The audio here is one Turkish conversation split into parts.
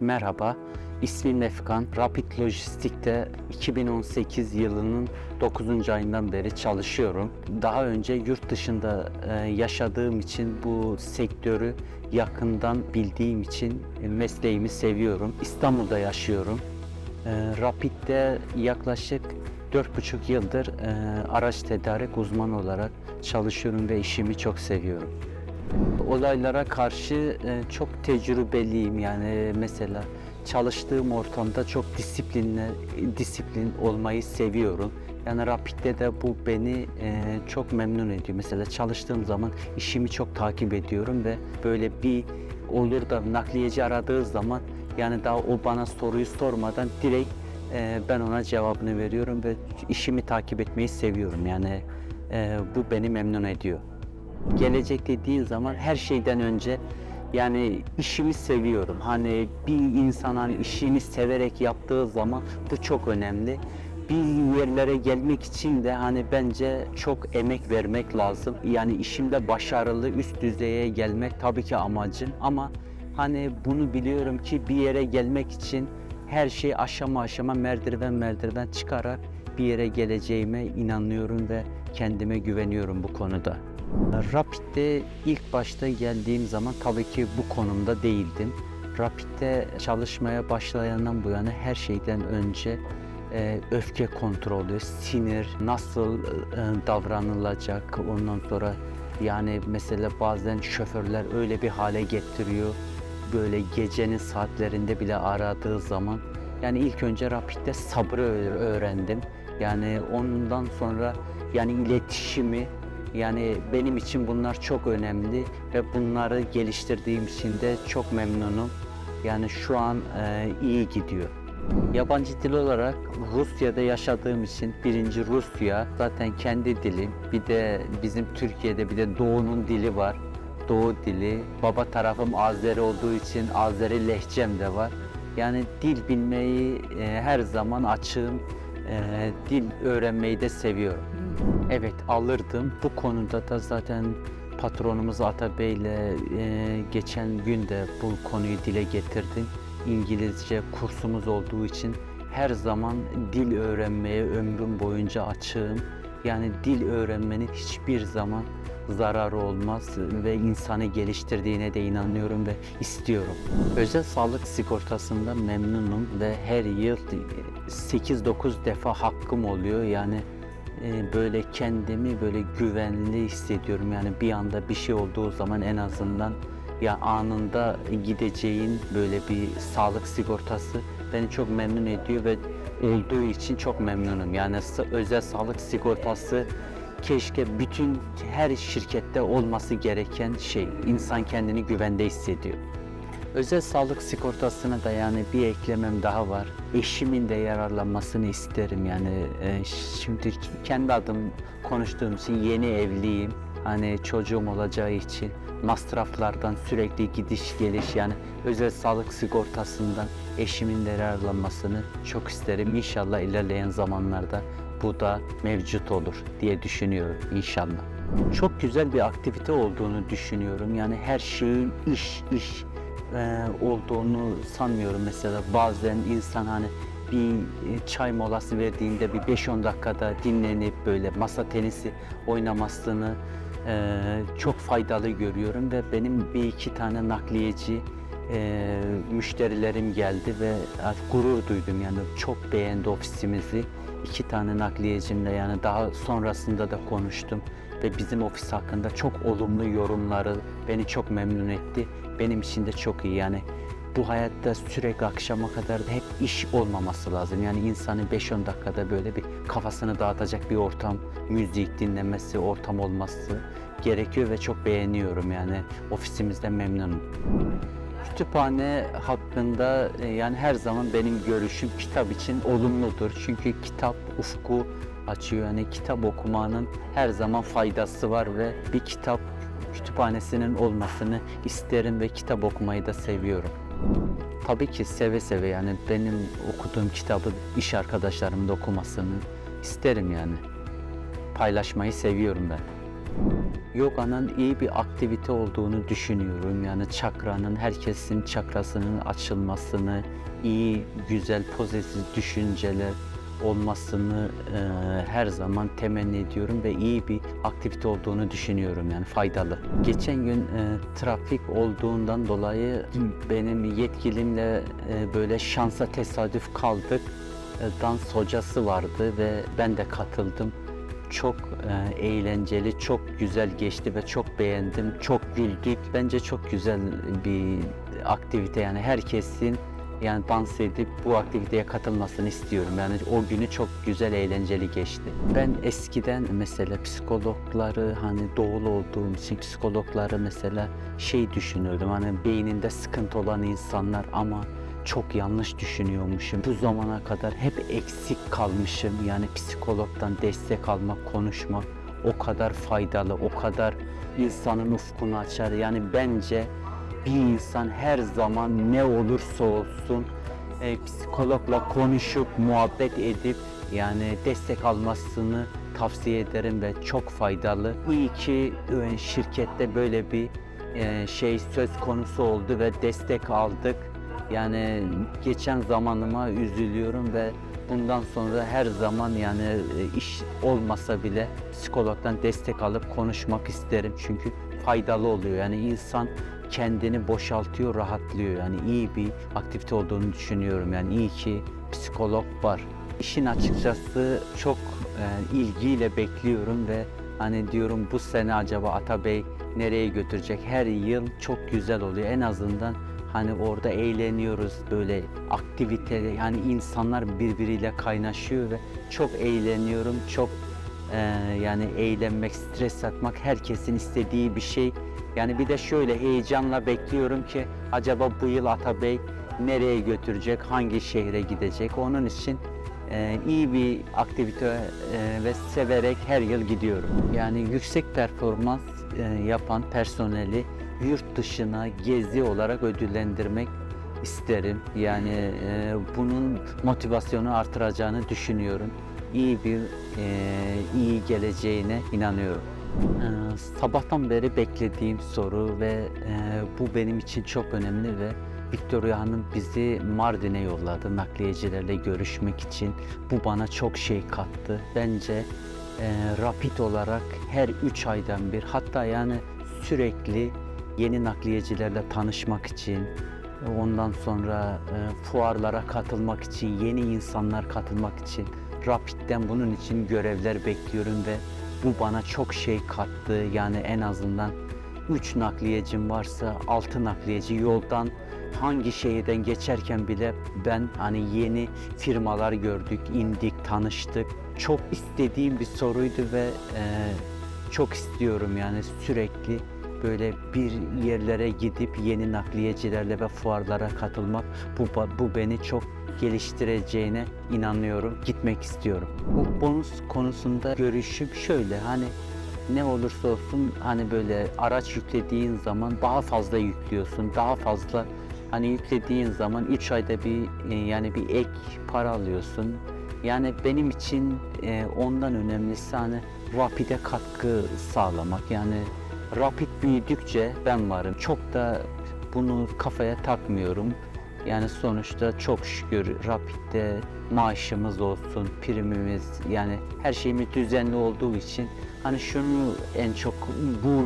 Merhaba, ismim Efkan. Rapid Lojistik'te 2018 yılının 9. ayından beri çalışıyorum. Daha önce yurt dışında e, yaşadığım için bu sektörü yakından bildiğim için mesleğimi seviyorum. İstanbul'da yaşıyorum. E, Rapid'de yaklaşık 4,5 yıldır e, araç tedarik uzmanı olarak çalışıyorum ve işimi çok seviyorum olaylara karşı e, çok tecrübeliyim yani mesela çalıştığım ortamda çok disiplinli disiplin olmayı seviyorum. Yani Rapid'de de bu beni e, çok memnun ediyor. Mesela çalıştığım zaman işimi çok takip ediyorum ve böyle bir olur da nakliyeci aradığı zaman yani daha o bana soruyu sormadan direkt e, ben ona cevabını veriyorum ve işimi takip etmeyi seviyorum. Yani e, bu beni memnun ediyor gelecek dediğin zaman her şeyden önce yani işimi seviyorum. Hani bir insan hani işini severek yaptığı zaman bu çok önemli. Bir yerlere gelmek için de hani bence çok emek vermek lazım. Yani işimde başarılı üst düzeye gelmek tabii ki amacım ama hani bunu biliyorum ki bir yere gelmek için her şey aşama aşama merdiven merdiven çıkarak bir yere geleceğime inanıyorum ve kendime güveniyorum bu konuda. Rapid'de ilk başta geldiğim zaman tabii ki bu konumda değildim. Rapid'de çalışmaya başlayandan bu yana her şeyden önce e, öfke kontrolü, sinir, nasıl e, davranılacak ondan sonra yani mesela bazen şoförler öyle bir hale getiriyor böyle gecenin saatlerinde bile aradığı zaman yani ilk önce Rapid'de sabrı öğ- öğrendim. Yani ondan sonra yani iletişimi yani benim için bunlar çok önemli ve bunları geliştirdiğim için de çok memnunum. Yani şu an e, iyi gidiyor. Yabancı dil olarak Rusya'da yaşadığım için birinci Rusya zaten kendi dilim. Bir de bizim Türkiye'de bir de Doğu'nun dili var. Doğu dili. Baba tarafım Azeri olduğu için Azeri lehçem de var. Yani dil bilmeyi e, her zaman açığım. E, dil öğrenmeyi de seviyorum. Evet alırdım. Bu konuda da zaten patronumuz Atabey ile e, geçen gün de bu konuyu dile getirdim. İngilizce kursumuz olduğu için her zaman dil öğrenmeye ömrüm boyunca açığım. Yani dil öğrenmenin hiçbir zaman zararı olmaz ve insanı geliştirdiğine de inanıyorum ve istiyorum. Özel sağlık sigortasında memnunum ve her yıl 8-9 defa hakkım oluyor. Yani e, böyle kendimi böyle güvenli hissediyorum. Yani bir anda bir şey olduğu zaman en azından ya anında gideceğin böyle bir sağlık sigortası beni çok memnun ediyor ve olduğu için çok memnunum. Yani özel sağlık sigortası keşke bütün her şirkette olması gereken şey. İnsan kendini güvende hissediyor. Özel sağlık sigortasına da yani bir eklemem daha var. Eşimin de yararlanmasını isterim yani. e, şimdi kendi adım konuştuğum için yeni evliyim. Hani çocuğum olacağı için masraflardan sürekli gidiş geliş yani özel sağlık sigortasından eşimin de yararlanmasını çok isterim. İnşallah ilerleyen zamanlarda bu da mevcut olur diye düşünüyorum inşallah. Çok güzel bir aktivite olduğunu düşünüyorum. Yani her şeyin iş iş e, olduğunu sanmıyorum. Mesela bazen insan hani bir e, çay molası verdiğinde bir 5-10 dakikada dinlenip böyle masa tenisi oynamasını e, çok faydalı görüyorum ve benim bir iki tane nakliyeci e, müşterilerim geldi ve gurur duydum yani çok beğendi ofisimizi. İki tane nakliyecimle yani daha sonrasında da konuştum ve bizim ofis hakkında çok olumlu yorumları beni çok memnun etti. Benim için de çok iyi yani bu hayatta sürekli akşama kadar da hep iş olmaması lazım. Yani insanın 5-10 dakikada böyle bir kafasını dağıtacak bir ortam, müzik dinlemesi, ortam olması gerekiyor ve çok beğeniyorum yani ofisimizde memnunum. Kütüphane hakkında e, yani her zaman benim görüşüm kitap için olumludur. Çünkü kitap ufku açıyor. Yani kitap okumanın her zaman faydası var ve bir kitap kütüphanesinin olmasını isterim ve kitap okumayı da seviyorum. Tabii ki seve seve yani benim okuduğum kitabı iş arkadaşlarımın da okumasını isterim yani. Paylaşmayı seviyorum ben. Yoga'nın iyi bir aktivite olduğunu düşünüyorum. Yani çakranın, herkesin çakrasının açılmasını, iyi, güzel, pozitif düşünceler olmasını e, her zaman temenni ediyorum ve iyi bir aktivite olduğunu düşünüyorum yani faydalı. Geçen gün e, trafik olduğundan dolayı benim yetkilimle e, böyle şansa tesadüf kaldık. E, dans hocası vardı ve ben de katıldım çok e, eğlenceli, çok güzel geçti ve çok beğendim. Çok güldük. Bence çok güzel bir aktivite yani herkesin yani dans edip bu aktiviteye katılmasını istiyorum. Yani o günü çok güzel, eğlenceli geçti. Ben eskiden mesela psikologları hani doğulu olduğum için psikologları mesela şey düşünürdüm. Hani beyninde sıkıntı olan insanlar ama çok yanlış düşünüyormuşum. Bu zamana kadar hep eksik kalmışım. Yani psikologdan destek almak, konuşmak o kadar faydalı, o kadar insanın ufkunu açar. Yani bence bir insan her zaman ne olursa olsun e, psikologla konuşup, muhabbet edip yani destek almasını tavsiye ederim ve çok faydalı. İyi ki e, şirkette böyle bir e, şey söz konusu oldu ve destek aldık. Yani geçen zamanıma üzülüyorum ve bundan sonra her zaman yani e, iş olmasa bile psikologdan destek alıp konuşmak isterim. Çünkü faydalı oluyor. Yani insan kendini boşaltıyor, rahatlıyor. Yani iyi bir aktivite olduğunu düşünüyorum. Yani iyi ki psikolog var. İşin açıkçası çok e, ilgiyle bekliyorum ve hani diyorum bu sene acaba Atabey nereye götürecek? Her yıl çok güzel oluyor. En azından Hani orada eğleniyoruz böyle aktivite yani insanlar birbiriyle kaynaşıyor ve çok eğleniyorum. Çok e, yani eğlenmek, stres atmak herkesin istediği bir şey. Yani bir de şöyle heyecanla bekliyorum ki acaba bu yıl Atabey nereye götürecek, hangi şehre gidecek. Onun için e, iyi bir aktivite e, ve severek her yıl gidiyorum. Yani yüksek performans e, yapan personeli yurt dışına gezi olarak ödüllendirmek isterim. Yani e, bunun motivasyonu artıracağını düşünüyorum. İyi bir e, iyi geleceğine inanıyorum. E, sabahtan beri beklediğim soru ve e, bu benim için çok önemli ve Victoria Hanım bizi Mardin'e yolladı nakliyecilerle görüşmek için. Bu bana çok şey kattı. Bence e, rapid olarak her 3 aydan bir hatta yani sürekli yeni nakliyecilerle tanışmak için, ondan sonra e, fuarlara katılmak için, yeni insanlar katılmak için, Rapid'den bunun için görevler bekliyorum ve bu bana çok şey kattı. Yani en azından 3 nakliyecim varsa 6 nakliyeci yoldan hangi şehirden geçerken bile ben hani yeni firmalar gördük, indik, tanıştık. Çok istediğim bir soruydu ve e, çok istiyorum yani sürekli böyle bir yerlere gidip yeni nakliyecilerle ve fuarlara katılmak bu, bu beni çok geliştireceğine inanıyorum. Gitmek istiyorum. Bu bonus konusunda görüşüm şöyle hani ne olursa olsun hani böyle araç yüklediğin zaman daha fazla yüklüyorsun. Daha fazla hani yüklediğin zaman 3 ayda bir e, yani bir ek para alıyorsun. Yani benim için e, ondan önemlisi hani Rapid'e katkı sağlamak. Yani Rapid büyüdükçe ben varım. Çok da bunu kafaya takmıyorum. Yani sonuçta çok şükür Rapid'de maaşımız olsun, primimiz yani her şeyimiz düzenli olduğu için hani şunu en çok bu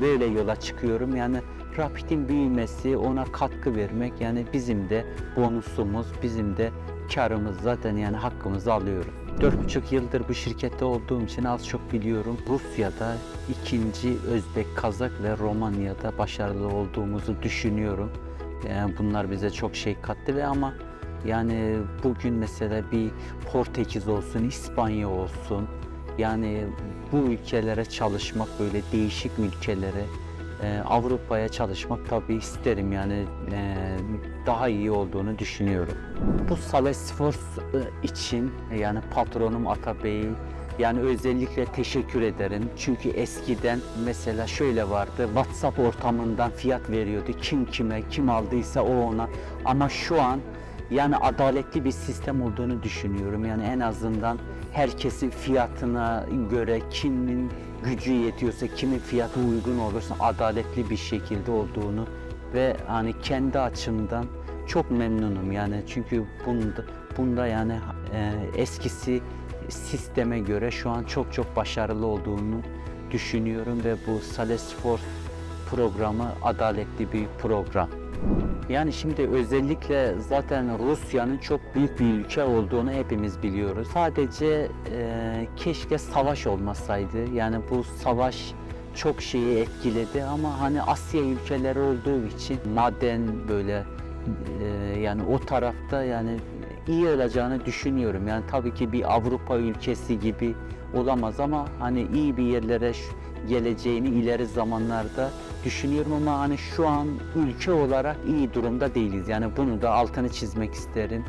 böyle yola çıkıyorum. Yani Rapid'in büyümesi, ona katkı vermek yani bizim de bonusumuz, bizim de karımız zaten yani hakkımızı alıyoruz. Dört buçuk yıldır bu şirkette olduğum için az çok biliyorum. Rusya'da ikinci Özbek, Kazak ve Romanya'da başarılı olduğumuzu düşünüyorum. Yani bunlar bize çok şey kattı ve ama yani bugün mesela bir Portekiz olsun, İspanya olsun yani bu ülkelere çalışmak böyle değişik ülkelere e, Avrupa'ya çalışmak tabii isterim yani e, daha iyi olduğunu düşünüyorum. Bu Sales Force e, için yani patronum Atabey'i yani özellikle teşekkür ederim. Çünkü eskiden mesela şöyle vardı. WhatsApp ortamından fiyat veriyordu. Kim kime, kim aldıysa o ona. Ama şu an yani adaletli bir sistem olduğunu düşünüyorum. Yani en azından herkesin fiyatına göre kimin gücü yetiyorsa, kimin fiyatı uygun olursa adaletli bir şekilde olduğunu ve hani kendi açımdan çok memnunum yani çünkü bunda bunda yani e, eskisi sisteme göre şu an çok çok başarılı olduğunu düşünüyorum ve bu Sales Force programı adaletli bir program. Yani şimdi özellikle zaten Rusya'nın çok büyük bir ülke olduğunu hepimiz biliyoruz. Sadece e, keşke savaş olmasaydı. Yani bu savaş çok şeyi etkiledi ama hani Asya ülkeleri olduğu için maden böyle e, yani o tarafta yani iyi olacağını düşünüyorum. Yani tabii ki bir Avrupa ülkesi gibi olamaz ama hani iyi bir yerlere geleceğini ileri zamanlarda düşünüyorum ama hani şu an ülke olarak iyi durumda değiliz. Yani bunu da altını çizmek isterim.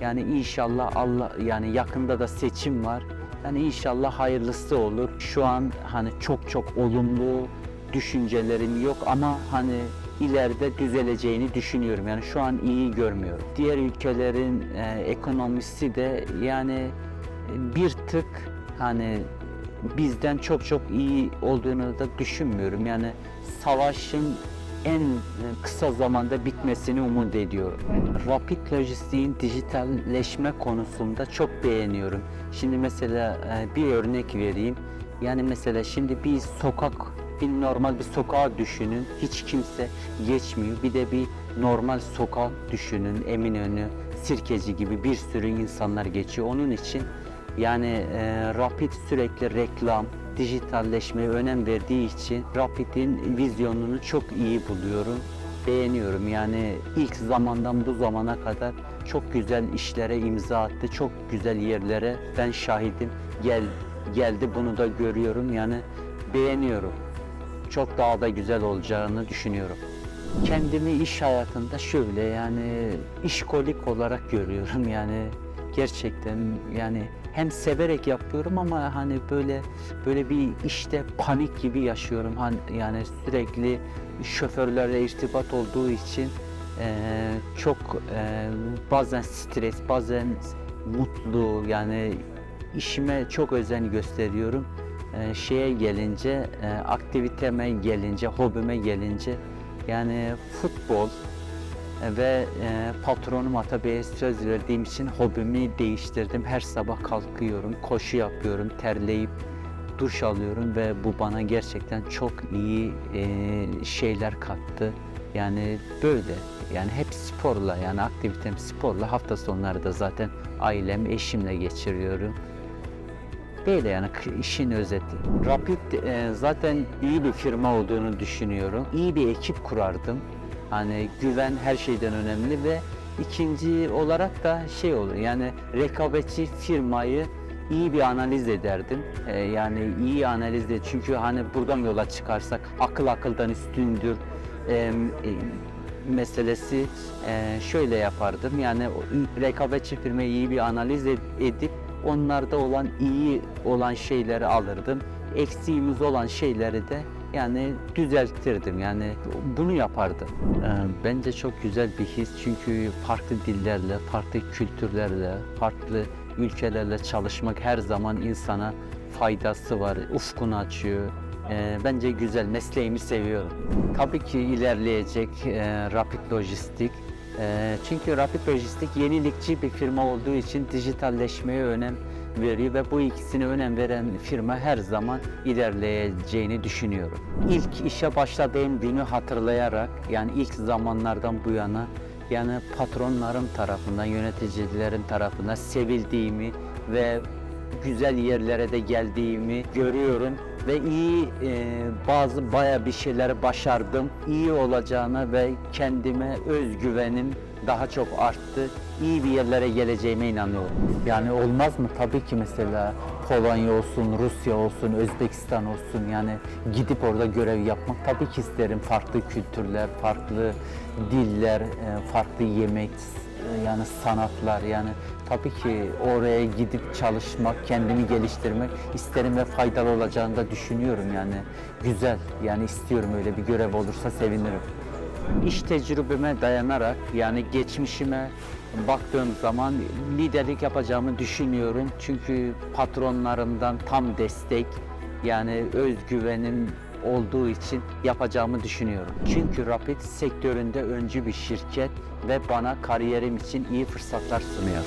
Yani inşallah Allah yani yakında da seçim var. Yani inşallah hayırlısı olur. Şu an hani çok çok olumlu düşüncelerim yok ama hani ileride düzeleceğini düşünüyorum. Yani şu an iyi görmüyorum. Diğer ülkelerin e, ekonomisi de yani e, bir tık hani bizden çok çok iyi olduğunu da düşünmüyorum. Yani savaşın en e, kısa zamanda bitmesini umut ediyorum. Rapid lojistiğin dijitalleşme konusunda çok beğeniyorum. Şimdi mesela e, bir örnek vereyim. Yani mesela şimdi bir sokak, bir normal bir sokağı düşünün. Hiç kimse geçmiyor. Bir de bir normal sokak düşünün. Eminönü, Sirkeci gibi bir sürü insanlar geçiyor. Onun için yani e, Rapid sürekli reklam, dijitalleşmeye önem verdiği için Rapid'in vizyonunu çok iyi buluyorum. Beğeniyorum yani ilk zamandan bu zamana kadar çok güzel işlere imza attı. Çok güzel yerlere ben şahidim. Gel geldi bunu da görüyorum yani beğeniyorum. Çok daha da güzel olacağını düşünüyorum. Kendimi iş hayatında şöyle yani işkolik olarak görüyorum yani gerçekten yani hem severek yapıyorum ama hani böyle böyle bir işte panik gibi yaşıyorum. Hani yani sürekli şoförlerle irtibat olduğu için eee, çok eee, bazen stres, bazen mutlu yani işime çok özen gösteriyorum. Eee, şeye gelince, eee, aktiviteme gelince, hobime gelince yani futbol, ve e, patronum Atabey'e söz verdiğim için hobimi değiştirdim. Her sabah kalkıyorum, koşu yapıyorum, terleyip duş alıyorum ve bu bana gerçekten çok iyi e, şeyler kattı. Yani böyle yani hep sporla yani aktivitem sporla hafta sonları da zaten ailem, eşimle geçiriyorum. Böyle yani işin özeti. Rapid e, zaten iyi bir firma olduğunu düşünüyorum. İyi bir ekip kurardım. Hani güven her şeyden önemli ve ikinci olarak da şey olur yani rekabetçi firmayı iyi bir analiz ederdim. E, yani iyi analiz de çünkü hani buradan yola çıkarsak akıl akıldan üstündür e, e, meselesi e, şöyle yapardım. Yani rekabetçi firmayı iyi bir analiz ed- edip onlarda olan iyi olan şeyleri alırdım. Eksiğimiz olan şeyleri de yani düzeltirdim. Yani bunu yapardım. Ee, Bence çok güzel bir his çünkü farklı dillerle, farklı kültürlerle, farklı ülkelerle çalışmak her zaman insana faydası var. Ufkunu açıyor. Ee, Bence güzel, mesleğimi seviyorum. Tabii ki ilerleyecek e, Rapid Lojistik. E, çünkü Rapid Lojistik yenilikçi bir firma olduğu için dijitalleşmeye önem veriyor ve bu ikisine önem veren firma her zaman ilerleyeceğini düşünüyorum. İlk işe başladığım günü hatırlayarak yani ilk zamanlardan bu yana yani patronlarım tarafından, yöneticilerin tarafından sevildiğimi ve güzel yerlere de geldiğimi görüyorum ve iyi e, bazı baya bir şeyler başardım. İyi olacağına ve kendime özgüvenim daha çok arttı. İyi bir yerlere geleceğime inanıyorum. Yani olmaz mı? Tabii ki mesela Polonya olsun, Rusya olsun, Özbekistan olsun yani gidip orada görev yapmak tabii ki isterim. Farklı kültürler, farklı diller, e, farklı yemek, e, yani sanatlar yani tabii ki oraya gidip çalışmak, kendimi geliştirmek isterim ve faydalı olacağını da düşünüyorum yani güzel yani istiyorum öyle bir görev olursa sevinirim. İş tecrübeme dayanarak yani geçmişime baktığım zaman liderlik yapacağımı düşünüyorum. Çünkü patronlarımdan tam destek yani özgüvenim olduğu için yapacağımı düşünüyorum. Çünkü Rapid sektöründe öncü bir şirket ve bana kariyerim için iyi fırsatlar sunuyor.